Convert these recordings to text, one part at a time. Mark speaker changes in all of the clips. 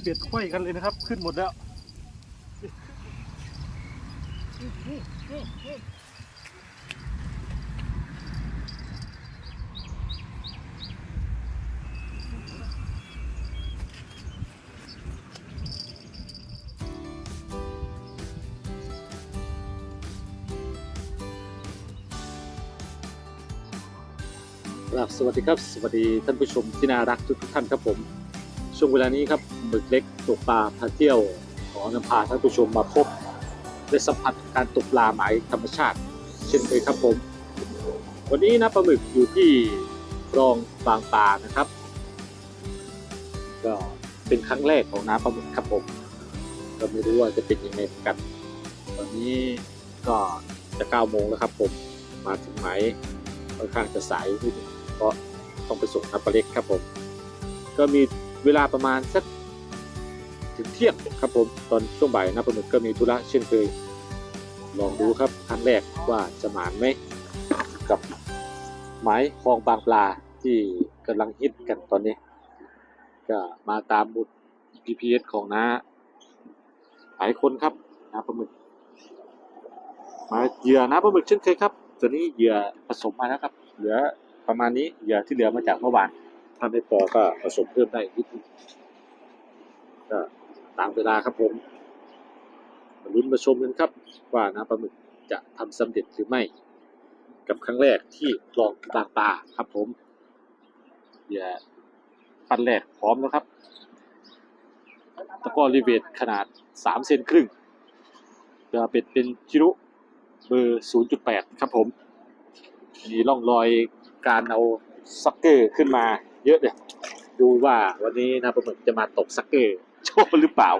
Speaker 1: ตอนนี้เบ็ดไขว้กันเลยนะครับ ขึ้นหมดแล้ว
Speaker 2: ครับสวัสดีครับ สวัสดีท่านผู้ชมที่น่ารักทุกท่านครับผม ช่วงเวลานี้ครับหมึกเล็กตกปลาพาเที่ยวขอนำพาท่านผู้ชมมาพบและสัมผัสการตกปลาหมายธรรมชาติ เช่นเคยครับผม วันนี้นะปลาหมึกอยู่ที่คลองบางปลานะครับ ก็เป็นครั้งแรกของน้ำปลาหมึกครับผมก็ไม่รู้ว่าจะเป็นยังไงกัน ตอนนี้ก็จะเก้าโมงแล้วครับผมมาถึงไหมค่อนข้างจะสายนิดนึงเพราะต้องไปส่งน้ำปลาเล็กครับผม ก็มี เวลาประมาณสักถึงเที่ยงครับผมตอนช่วงบ่ายน้ำปลาหมึกก็มีธุระเช่นเคยลองดูครับครั้งแรกว่าจะหมานไหมกับหมายคลองบางปลาที่กำลังฮิตกันตอนนี้ ก็มาตามบุตร GPS ของน้าหลายคนครับน้าปลาหมึกมาเหยื่อน้าปลาหมึกเช่นเคยครับ ตัวนี้เหยื่อผสมมาแล้วครับ เหลือประมาณนี้เหยื่อที่เหลือมาจากเมื่อวาน ถ้าไม่พอก็ผสมเพิ่มได้อีกนิดนึงก็ตามเวลาครับผมมาลุ้นมาชมกันครับ ว่าน้าปลาหมึกจะทำสำเร็จหรือไม่ กับครั้งแรกที่ลองบางปลาครับผมเหยื่อปั้นแรกพร้อมแล้วครับ ตะกร้อรีเวทขนาด3เซนครึ่งจะเป็นเป็นชิรุเบอร์ 0.8 ครับผม มีร่องรอยการเอาซักเกอร์ขึ้นมา เยอะเลยดูว่าวันนี้นะปลาหมึกจะมาตกซักเกอร์โชว์หรือเปล่า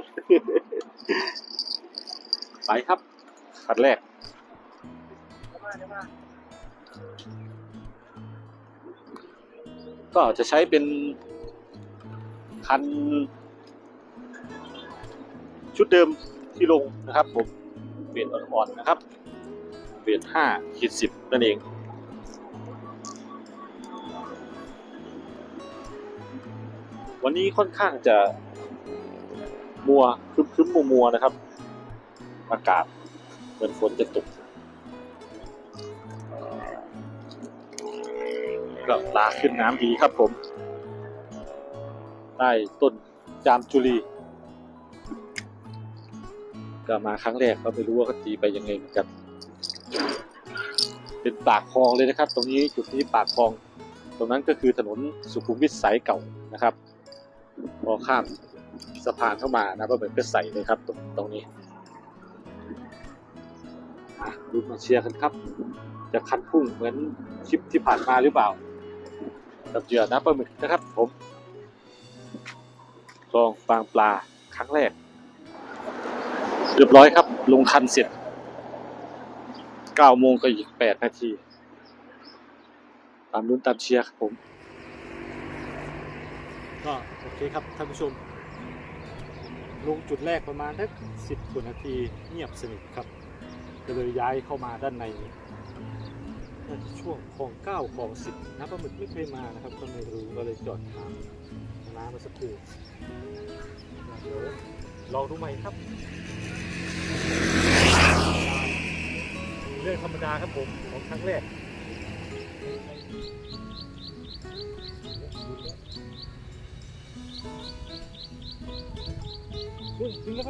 Speaker 2: ไปครับคันแรกก็จะใช้เป็นคัน ชุดเดิมที่ลงนะครับผมเปลี่ยนอ่อนๆนะครับเปลี่ยน5ขีด10 นั่นเอง วันนี้ค่อนข้างจะมัวครึ้มคึมมัวมัวๆนะครับ อากาศเหมือนฝนจะตกก็ลาขึ้นน้ำดีครับผม ได้ต้นจามจุลีก็มาครั้งแรกก็ไม่รู้ว่าเขาตีไปยังไงเหมือนกัน เป็นปากคลองเลยนะครับ ตรงนี้จุดนี้ปากคลอง ตรงนั้นก็คือถนนสุขุมวิทสายเก่านะครับ พอข้ามสะพานเข้ามานะก็เหมือนก็ใส่เลยครับ ตรงตรงนี้ดูมาเชียร์กันครับ จะคันพุ่งเหมือนคลิปที่ผ่านมาหรือเปล่ากับเหยื่อน้ำปลาหมึกนะครับผมลองฟางปลาครั้งแรก เรียบร้อยครับ ลงคันเสร็จ9โมงก็อีก 8 นาที ตามลุ้นตามเชียร์ครับผม
Speaker 1: ก็โอเคครับท่านผู้ชม ลงจุดแรกประมาณสักสิบกว่านาทีเงียบสนิทครับก็เลยย้ายเข้ามาด้านในน่าจะช่วงของเก้าของสิบน้ำปลาหมึกไม่เคยมานะครับก็ไม่รู้ก็เลยจอดถามน้ำมาสักครู่เดี๋ยวลองดูใหม่ครับเรื่องธรรมดาครับผมของครั้งแรก อุ้ยถึงแล้ว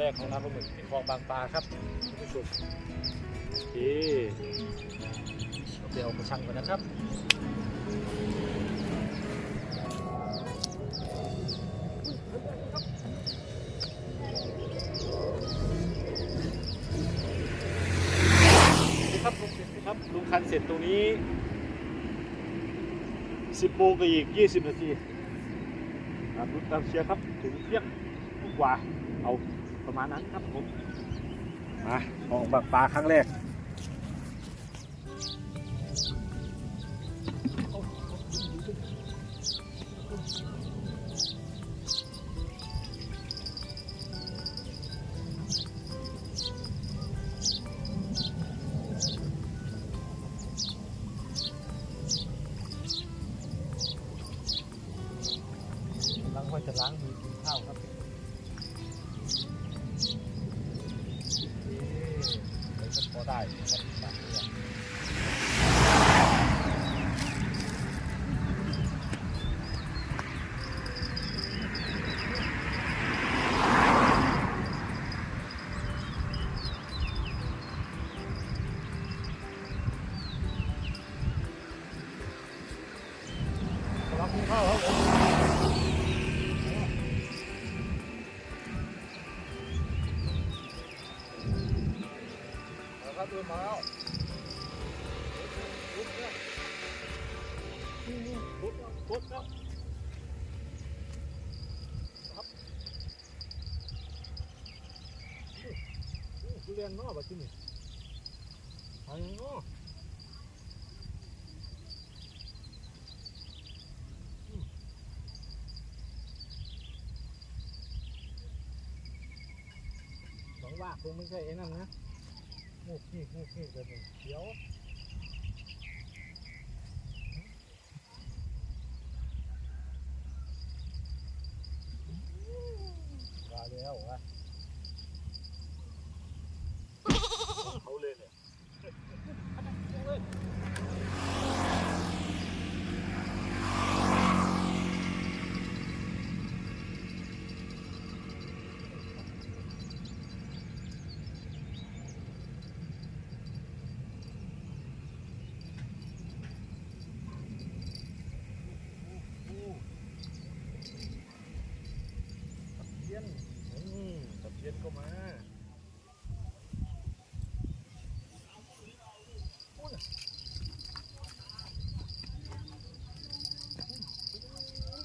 Speaker 1: แรกของน้ำปลาหมึกในคลองบางปลาครับท่านผู้ชมโอเคเดี๋ยวเอากระชังก่อนนะครับครับลุงเสร็จครับลุงคันเสร็จตรงนี้10โมงกับอีก20นาทีตามรุ่นตามเชียร์ครับ ถึงเที่ยงกว่าเอา ประมาณนั้นครับผมมาออกบักปลาครั้งแรก เรียนนอกแบบที่นี่ไปนอกหวังว่าคงไม่ใช่ไอ้นั่นนะงูขี้งูขี้แบบนี้เดี๋ยวว่าแล้ววะเขาเลยเนี่ยตะเพียนอืมตะเพียนก็มาโอ้น่ะ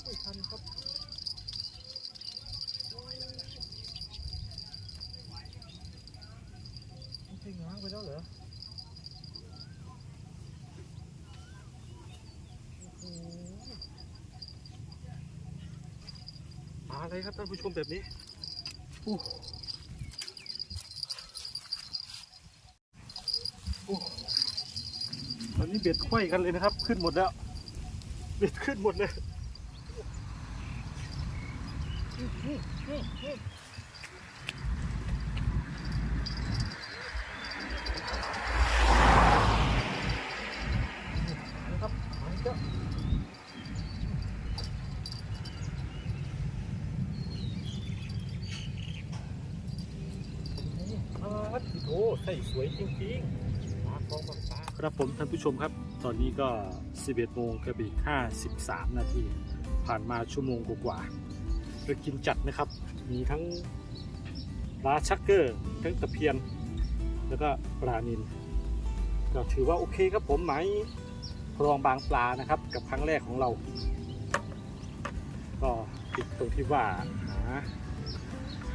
Speaker 1: ไม่ทันครับไม่ใช่ง้างไปแล้วเหรอโอ้โหมา เลยครับท่านผู้ชมแบบนี้โอ้โอ้ตอนนี้เบ็ดค่อยกันเลยนะครับ ขึ้นหมดแล้ว เบ็ดขึ้นหมดเลยนะครับมาอีกแล้วครับ โอ้ใส่สวยจริงๆปลาฟองปลาครับผมท่านผู้ชมครับ ตอนนี้ก็ 11โมงกับอีก53 นาที ผ่านมาชั่วโมงกว่าๆไปกินจัดนะครับ มีทั้งปลาชักเกอร์ ทั้งตะเพียน แล้วก็ปลานิลก็ถือว่าโอเคครับผมหมายคลองบางปลานะครับ กับครั้งแรกของเรา ก็ติดตรงที่ว่าหา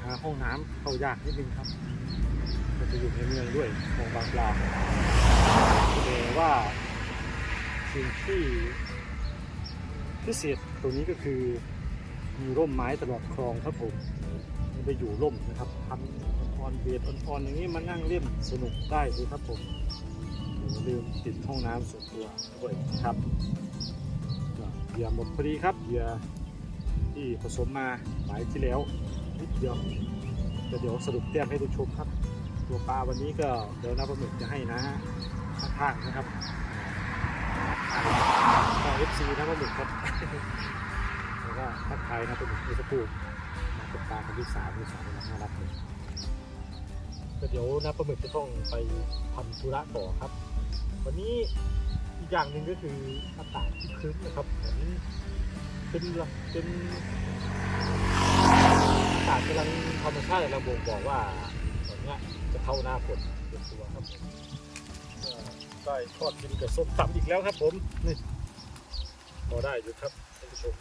Speaker 1: หาห้องน้ำเข้ายากนิดนึงครับ จะอยู่ในเมืองด้วยคลองบางปลาแต่ว่าสิ่งที่พิเศษตรงนี้ก็คือมีร่มไม้ตลอดคลองครับผมมันไปอยู่ร่มนะครับทำออนเบียดอ่อนๆอย่างนี้มานั่งเล่นสนุกได้เลยครับผมอย่าลืมติดห้องน้ำส่วนตัวด้วยนะครับเหยื่อหมดพอดีครับเหยื่อที่ผสมมาหมายที่แล้วนิดเดียวแต่เดี๋ยวสรุปแต้มให้ดูชมครับ ตัวปลาวันนี้ก็เดี๋ยวน้าปลาหมึกจะให้นะข้างๆนะครับก็เอฟซีน้าปลาหมึกครับแล้วก็ทักทายน้าปลาหมึกในสกูมาเป็นปลาคนที่สามที่สองเป็นน่ารักเลยก็เดี๋ยวน้าปลาหมึกจะต้องไปทำธุระต่อครับ วันนี้อีกอย่างหนึ่งก็คืออากาศที่ครึ้มนะครับเหมือนเป็นเป็นอากาศกำลังธรรมชาติเราบ่งบอกว่าตอนเนี้ย เข้าหน้าฝนเป็นตัวครับผมได้ทอดกินกับส้มตำอีกแล้วครับผมนี่พอได้อยู่ครับท่านผู้ชม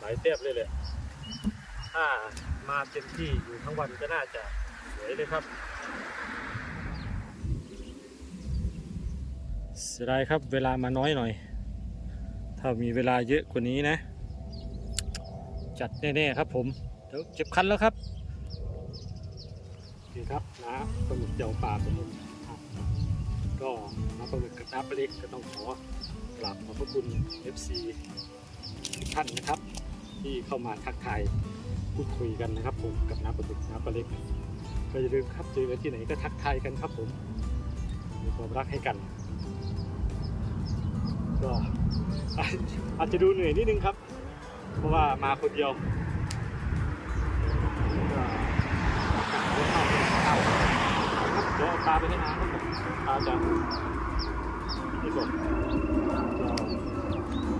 Speaker 1: หลายแทบเลยแหละถ้ามาเต็มที่อยู่ทั้งวันก็น่าจะสวยเลยครับเสียดายครับเวลามาน้อยหน่อย ถ้ามีเวลาเยอะกว่านี้นะ จัดแน่ๆครับผม เดี๋ยวเก็บคันแล้วครับ นี่ครับน้ำปลาหมึกเจียวปลาผมครับก็น้ำปลาหมึกกับน้ำปลาเล็กก็ต้องขอกราบขอบพระคุณ FC ทุกท่านนะครับ ที่เข้ามาทักทายพูดคุยกันนะครับ ผมกับน้ำปลาหมึกน้ำปลาเล็กก็อย่าลืมครับเจอกันที่ไหนก็ทักทายกันครับผมมีความรักให้กันก็อาจจะดูเหนื่อยนิดนึงครับ เพราะว่ามาคนเดียวก็อากาศไม่เข้าไม่เข้าครับ เดี๋ยวเอาปลาไปให้น้ำครับผมปลาจะนี่ก่อนก็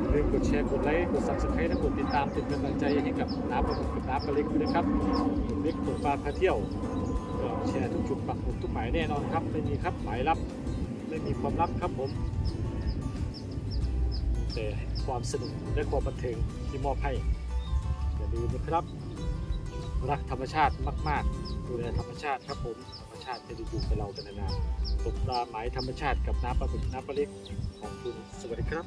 Speaker 1: อย่าลืมกดแชร์กดไลค์กด subscribe และกดติดตามเป็นกำลังใจให้กับน้ำปลาหมึกกับน้ำปลาเล็กด้วยนะครับเล็กตกปลาพาเที่ยวก็แชร์ทุกจุดปักหมุดทุกหมายแน่นอนครับไม่มีครับหมายลับไม่มีความลับครับผมแต่ความสนุกและความบันเทิงที่มอบให้อย่าลืมนะครับ รักธรรมชาติมาก ๆ ดูแลธรรมชาติครับผม ธรรมชาติจะอยู่กับเราเป็นนานๆตกปลาหมายธรรมชาติกับน้ำปลาบึกน้ำปลาเล็กของคุณสวัสดีครับ